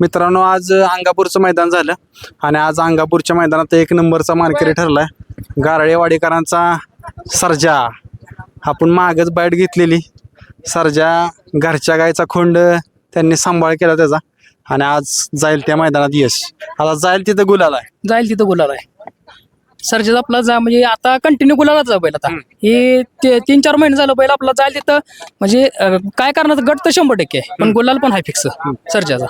मित्रांनो आज अंगापूरचं मैदान झालं. आणि आज अंगापूरच्या मैदानात एक नंबरचा मानकरी ठरलाय. गारळेवाडीकरांचा सरजा. आपण मागच बाईट घेतलेली. सरजा घरच्या गायचा खोंड त्यांनी सांभाळ केला त्याचा. आणि आज जाईल त्या मैदानात यश. आता जाईल तिथं गुलाल आहे. जाईल तिथं गुलाल आहे. सर्जेस आपला जा म्हणजे आता कंटिन्यू गुलालाच जा बैल आता. हे ते- तीन चार महिने झालं बैल आपला जाईल तिथं. म्हणजे अं, काय करणार गट तर शंभर टक्के आहे पण गुलाल पण आहे फिक्स सर्जाचा.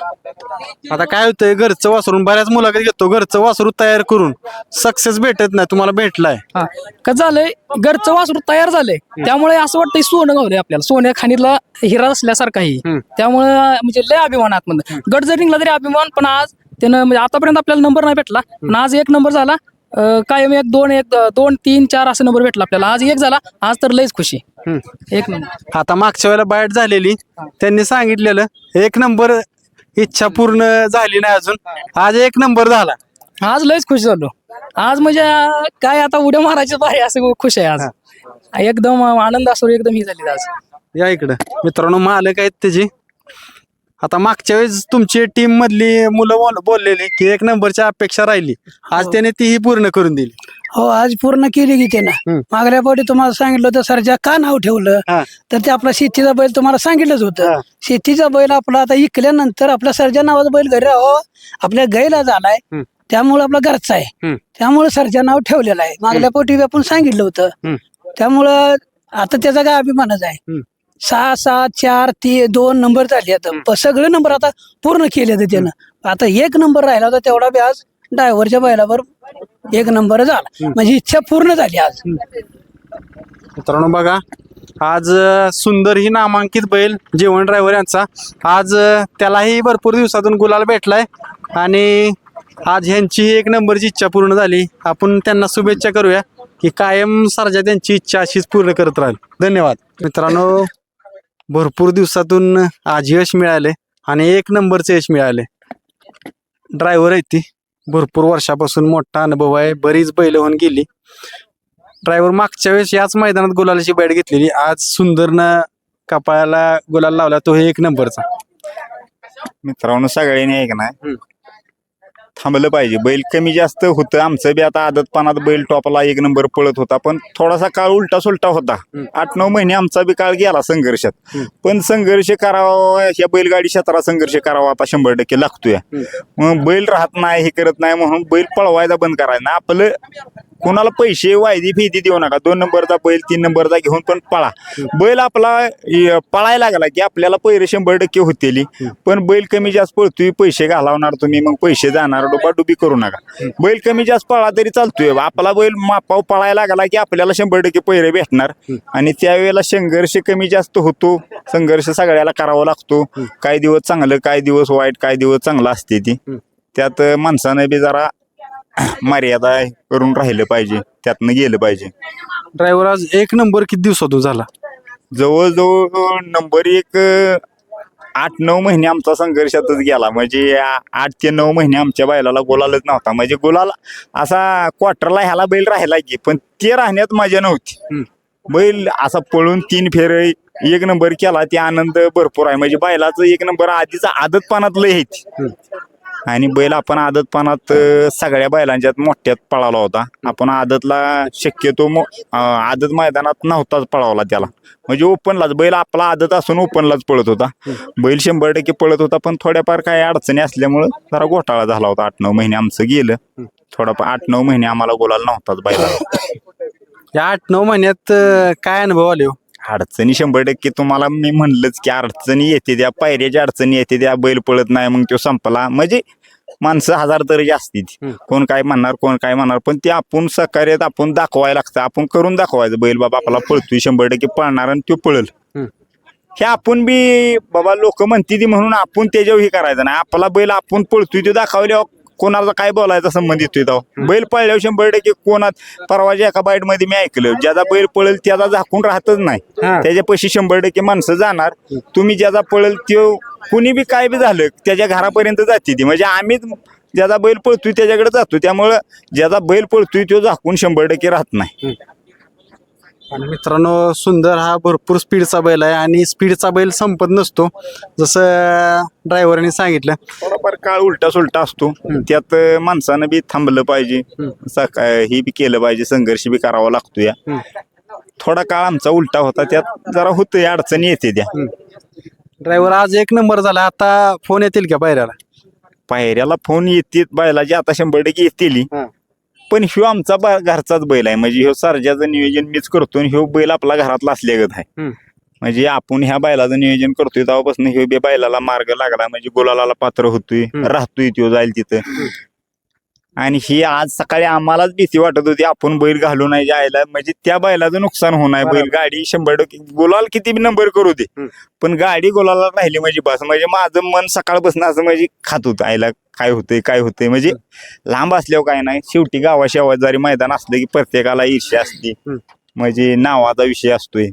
आता काय होतंय घरचं वासरून बऱ्याच मुलाखत घेतो. घरचं वासरू तयार करून सक्सेस भेटत नाही तुम्हाला भेटलाय. हा. कसं झालंय घरचं वासरू तयार झालंय. त्यामुळे असं वाटतंय सोनं गावलंय आपल्याला. सोन्या खाणीला हिरा असल्यासारखाही. हम्म. त्यामुळे म्हणजे लय अभिमान आतमध्ये. गट जरी निघला तरी अभिमान पण आज त्यानं म्हणजे आतापर्यंत आपल्याला नंबर नाही भेटला. पण आज एक नंबर झाला. अं, कायम एक दोन एक दोन तीन चार असं नंबर भेटला आपल्याला. आज एक झाला आज तर लयच खुशी. एक नंबर. आता मागच्या वेळेला बाईट झालेली त्यांनी सांगितलेलं एक नंबर इच्छा पूर्ण झाली नाही अजून. आज एक नंबर झाला. आज लयच खुश झालो. आज म्हणजे अं, काय आता उड्या मारायची बारी असं खुश आहे आज. एकदम आनंद असो एकदम ही झाली आज. या इकडं. मित्रांनो मालक आहेत त्याची. आता मागच्या वेळेस तुमची टीम मधली मुलं बोल- बोललेली की एक नंबरची अपेक्षा राहिली आज त्याने तीही पूर्ण करून दिली हो आज पूर्ण केली की त्यानं. मागल्या पोटी तुम्हाला सांगितलं होतं सरजा का नाव ठेवलं हा. तर ते आपला शेतीचा बैल तुम्हाला सांगितलंच हा. होतं शेतीचा बैल आपला आता इकल्यानंतर आपला सर्जा नावाचा बैल घरी राहो आपल्या गैला झालाय हम्म. त्यामुळे आपला घरचा आहे. त्यामुळे सर्जा नाव ठेवलेलं आहे मागल्या पोटी बी आपण सांगितलं होतं. त्यामुळं आता त्याचा काय अभिमानच आहे हम्म. सहा सात चार ते दोन नंबर झाले आता. सगळे नंबर आता पूर्ण केले होते त्यानं. आता एक नंबर राहिला होता तेवढा बी आज ड्रायव्हरच्या बैलावर एक नंबर झाला. म्हणजे इच्छा पूर्ण झाली आज. मित्रांनो बघा आज सुंदर ही नामांकित बैल जेवण ड्रायव्हर यांचा. आज त्यालाही भरपूर दिवसातून गुलाल भेटलाय. आणि आज ह्यांची एक नंबरची इच्छा पूर्ण झाली. आपण त्यांना शुभेच्छा करूया की कायम सरजा त्यांची इच्छा अशीच पूर्ण करत राहील. धन्यवाद. मित्रांनो भरपूर दिवसातून आज यश मिळाले आणि एक नंबरचं यश मिळाले. ड्रायव्हर आहे ती. भरपूर वर्षापासून मोठा अनुभव आहे. बरीच बैल होऊन गेली. ड्रायव्हर मागच्या वेळेस याच मैदानात गुलालाची बॅट घेतलेली. आज सुंदरनं कपाळाला गुलाल लावला. तो हे एक नंबरचा. मित्रांनो सगळ्यांनी ऐक ना. थांबलं पाहिजे. बैल कमी जास्त होतं. आमचं बी आता आदतपणात बैल टॉपला एक नंबर पळत होता. पण थोडासा काळ उलटा सुलटा होता. आठ नऊ महिने आमचा बी काळ गेला संघर्षात. पण संघर्ष करावा या बैलगाडी क्षेत्रात संघर्ष करावा आता शंभर टक्के लागतोय. मग बैल राहत नाही हे करत नाही म्हणून बैल पळवायचा बंद करायचा ना आपलं कोणाला पैसे वायदी फेदी देऊ नका. दोन नंबरचा बैल तीन नंबरचा घेऊन पण पळा. बैल आपला पळायला लागला की आपल्याला पैरे शंभर टक्के होतेली. पण बैल कमी जास्त पळतोय पैसे घालवणार तुम्ही मग पैसे जाणार डुबाडुबी करू नका. बैल कमी जास्त पळा तरी चालतोय. आपला बैल मापाव पळायला लागला की आपल्याला शंभर टक्के पैरे भेटणार. आणि त्यावेळेला संघर्ष कमी जास्त होतो. संघर्ष सगळ्याला करावा लागतो. काही दिवस चांगलं काही दिवस वाईट काही दिवस चांगलं असते ती. त्यात माणसानं बी जरा मर्यादा करून राहिलं पाहिजे त्यातनं गेलं पाहिजे. ड्रायव्हर आज एक नंबर किती दिवसातून झाला? जवळजवळ नंबर एक अं, आठ नऊ महिने आमचा संघर्षातच गेला. म्हणजे आ- आठ ते नऊ महिने आमच्या बैलाला गोलालच नव्हता. म्हणजे गोलाला असा क्वार्टरला ह्याला बैल राहिला की पण ते राहण्यात मजा नव्हती. बैल असा पळून तीन फेर एक नंबर केला ते आनंद भरपूर आहे. म्हणजे बैलाचं एक नंबर आधीच आदतपणात लय आहे आणि बैल आपण आदतपणात सगळ्या बैलांच्यात मोठ्यात पळाला होता. आपण आदतला शक्यतो मो- आदत मैदानात नव्हताच पळावला त्याला. म्हणजे ओपनलाच बैल आपला आदत असून ओपनलाच पळत होता. बैल शंभर टक्के पळत होता पण थोड्याफार काही अडचणी असल्यामुळं जरा घोटाळा झाला होता. आठ नऊ महिने आमचं गेलं. थोडाफार आठ नऊ महिने आम्हाला बोलायला नव्हताच बैला या आठ नऊ महिन्यात अं, काय अनुभव आले हो? अडचणी शंभर टक्के तुम्हाला मी म्हणलंच की अडचणी येते त्या पायऱ्याच्या अडचणी येते त्या बैल पळत नाही मग तो संपला. म्हणजे माणसं हजार तरी असतील कोण काय म्हणणार कोण काय म्हणणार पण ते आपण सहकार्यात आपण दाखवायला लागतं. आपण करून दाखवायचं. बैल बाबा आपला पळतोय शंभर टक्के पळणार आणि तो पळल. हे आपण बी बाबा लोक म्हणते ती म्हणून आपण त्याच्यावर हे करायचं नाही. आपला बैल आपण पळतोय ते दाखवल्यावर कोणाला काय बोलायचा संबंध येतोय तो बैल पळल्यावर शंभर टक्के कोणात परवाच्या एका बाईटमध्ये मी ऐकलं ज्याचा बैल पळेल त्याचा झाकून राहतच नाही. त्याच्या पैसे शंभर टक्के माणसं जाणार. तुम्ही ज्याचा पळेल त्यो कुणी बी काय बी झालं त्याच्या घरापर्यंत जाते ती. म्हणजे आम्ही ज्याचा बैल पळतोय त्याच्याकडे जातो. त्यामुळं ज्याचा बैल पळतोय तो झाकून शंभर टक्के राहत नाही. आणि मित्रांनो सुंदर हा भरपूर स्पीडचा बैल आहे आणि स्पीडचा बैल संपत नसतो. जसं ड्रायव्हरने सांगितलं. थोडाफार काळ उलटा सुलटा असतो त्यात माणसानं बी थांबलं पाहिजे. सकाळ ही बी केलं पाहिजे. संघर्ष बी करावा लागतो या. थोडा काळ आमचा उलटा होता. त्यात जरा होतंय अडचणी येते त्या. ड्रायव्हर आज एक नंबर झाला. आता फोन येतील का पायऱ्याला पायऱ्याला फोन येतील. बैलाची आता शंभर टक्के येतील. पण ह्यो आमचा बा- घरचाच बैल आहे. म्हणजे ह्यो सर्जाचं नियोजन मीच करतो आणि ह्यो बैल आपला घरातला असल्यागत आहे. हम्म. म्हणजे आपण ह्या बैलाचं नियोजन करतोय तेव्हापासून ह्यो बी बैलाला मार्ग लागला. म्हणजे गुलालाला पात्र होतोय हम्म. राहतोय त्यो जाईल तिथं. आणि ही आज सकाळी आम्हालाच भीती वाटत होती आपण बैल घालू नाही जायला. म्हणजे त्या बैलाचं नुकसान होणार बैल बरोबर. गाडी शंभर टक्के गुलाल किती बी नंबर करू दे. हम्म. पण गाडी गुलाला राहिली म्हणजे बस. म्हणजे माझं मन सकाळपासून असं म्हणजे खात होतं आईला. काय होतंय काय होतंय? म्हणजे लांब असल्यावर काय नाही शेवटी गावा शेवाजारी मैदान असलं की प्रत्येकाला ईर्ष्या असते. म्हणजे नावाचा विषय असतोय.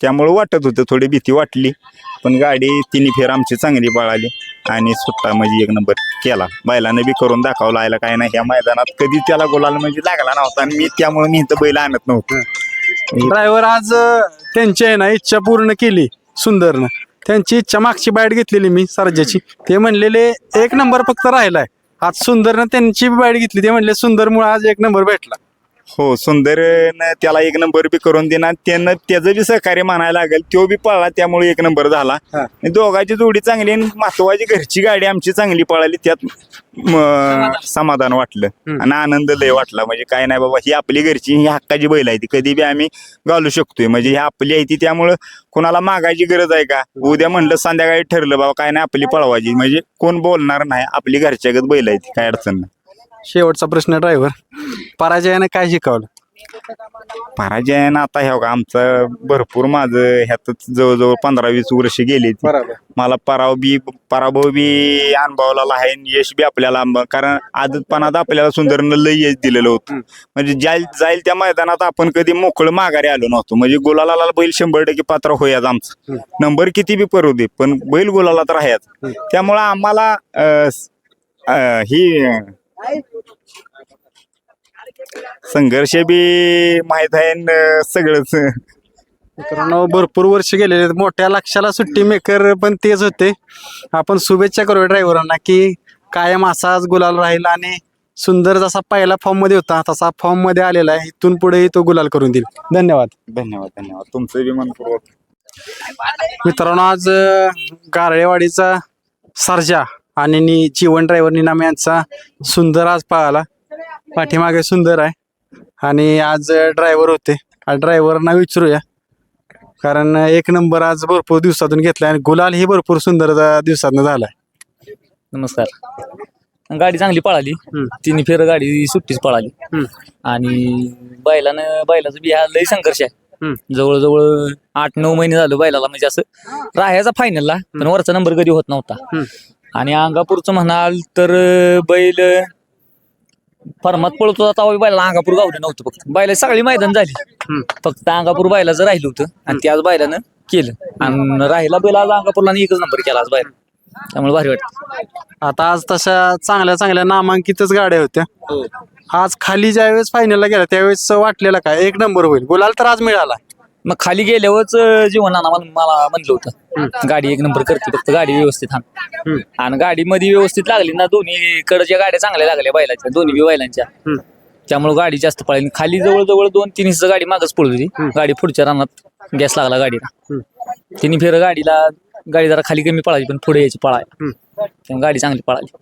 त्यामुळे वाटत होतं थोडी भीती वाटली. पण गाडी तिन्ही फेर आमची चांगली पळाली आणि सुट्टा म्हणजे एक नंबर केला. बैलाने बी करून दाखवला आयला काय नाही या मैदानात कधी त्याला गोलाला म्हणजे लागला नव्हता आणि मी त्यामुळे मी इथं बैल आणत नव्हतं. ड्रायव्हर आज त्यांची आहे ना इच्छा पूर्ण केली सुंदरनं. त्यांची इच्छा मागची बाईट घेतलेली मी सर्जाची. ते म्हणलेले एक नंबर फक्त राहिलाय. आज सुंदरनं त्यांची बाईट घेतली. ते म्हणले सुंदरमुळे आज एक नंबर भेटला. हो सुंदर त्याला एक नंबर बी करून देणार त्यानं त्याचं बी सहकार्य मानायला लागेल. तो बी पळला त्यामुळे एक नंबर झाला. हा. आणि दोघांची जोडी चांगली आणि महत्वाची घरची गाडी आमची चांगली पळाली त्यात म, समाधान वाटलं. हम्म. आणि आनंद लय वाटला. म्हणजे काय नाही बाबा ही आपली घरची ही हक्काची बैल आहे ती. कधी बी आम्ही घालू शकतोय. म्हणजे ही आपली आहे ती त्यामुळं कोणाला मागायची गरज आहे का? उद्या म्हणलं संध्याकाळी ठरलं बाबा काय नाही आपली पळवायची. म्हणजे कोण बोलणार नाही आपली घरच्यागत बैल आहे ती काय अडचण नाही. शेवटचा प्रश्न ड्रायव्हर. पराजयानं काय शिकवलं पराजयानं आता ह्या बघा आमचं भरपूर माझं ह्यातच जवळजवळ पंधरा वीस वर्ष गेली बरोबर. मला पराव बी पराभव बी अनुभवलेला आहे आणि यश बी आपल्याला कारण आदतपणात आपल्याला सुंदरनं लय यश दिलेलं होतं. म्हणजे जाईल जाईल त्या मैदानात आपण कधी मोकळं माघारी आलो नव्हतो. म्हणजे गुलाला बैल शंभर टक्के पात्र होयाच आमचं. नंबर किती बी परू दे पण बैल गुलाला तर राहायच त्यामुळं आम्हाला अं, स- अं, ही अं, संघर्ष बी माहीत आहे सगळंच. मित्रांनो भरपूर वर्ष गेलेले आहेत. मोठ्या लक्षाला सुट्टी मेकर पण तेच होते. आपण शुभेच्छा करूया ड्रायव्हरांना की कायम असाच गुलाल राहील आणि सुंदर जसा पहिला फॉर्ममध्ये होता तसा फॉर्ममध्ये आलेला आहे. इथून पुढेही तो गुलाल करून देईल. धन्यवाद. धन्यवाद धन्यवाद. तुमचं बी मनपूर्वक. मित्रांनो आज अं, गारळेवाडीचा सर्जा आणि नि- जीवन ड्रायव्हर निनाम यांचा सुंदर आज पळाला पाठीमागे सुंदर आहे. आणि आज ड्रायव्हर होते. ड्रायव्हरना विचारूया. कारण एक नंबर आज भरपूर दिवसातून घेतलाय आणि गुलाल ही भरपूर सुंदर दिवसातून झालाय. नमस्कार. गाडी चांगली पळाली. हम्म. तिन्ही फेर गाडी सुट्टीच पळाली. आणि बैलानं बैलाचं बी हा लय संघर्ष आहे. जवळजवळ आठ नऊ महिने झालं बैलाला. म्हणजे असं राहायचा फायनलला पण वरचा नंबर कधी होत नव्हता. हम्म. आणि अंगापूरचं म्हणाल तर बैल फर्मात पळतो आता बैला अंगापूर गावलं नव्हतं फक्त. बैला सगळी मैदान झाली. फक्त अंगापूर बैलाचं राहिलं होतं आणि त्याच बैलानं केलं. आणि राहिला बैल आज अंगापूरला आणि एकच नंबर केला आज बैल त्यामुळे भारी वाटतं. आता आज तशा चांगल्या चांगल्या नामांकितच गाड्या होत्या. आज खाली ज्यावेळेस फायनलला गेला त्यावेळेस वाटलेला काय? एक नंबर होईल. गुलाल तर आज मिळाला. मग खाली गेल्यावरच जीवन मला मला म्हणलं होतं. गाडी एक नंबर करते फक्त गाडी व्यवस्थित हाण. आणि गाडी मध्ये व्यवस्थित लागली ना दोन्ही कडच्या गाड्या चांगल्या लागल्या बैलाच्या दोन्ही बी बैलांच्या. त्यामुळे गाडी जास्त पळाली खाली जवळजवळ दोन तीन इंच गाडी मागच पडत होती गाडी पुढच्या रानात गॅस लागला गाडीला. तिन्ही फेर गाडीला गाडी जरा खाली कमी पळाली पण पुढे यायची पळायला गाडी चांगली पळाली.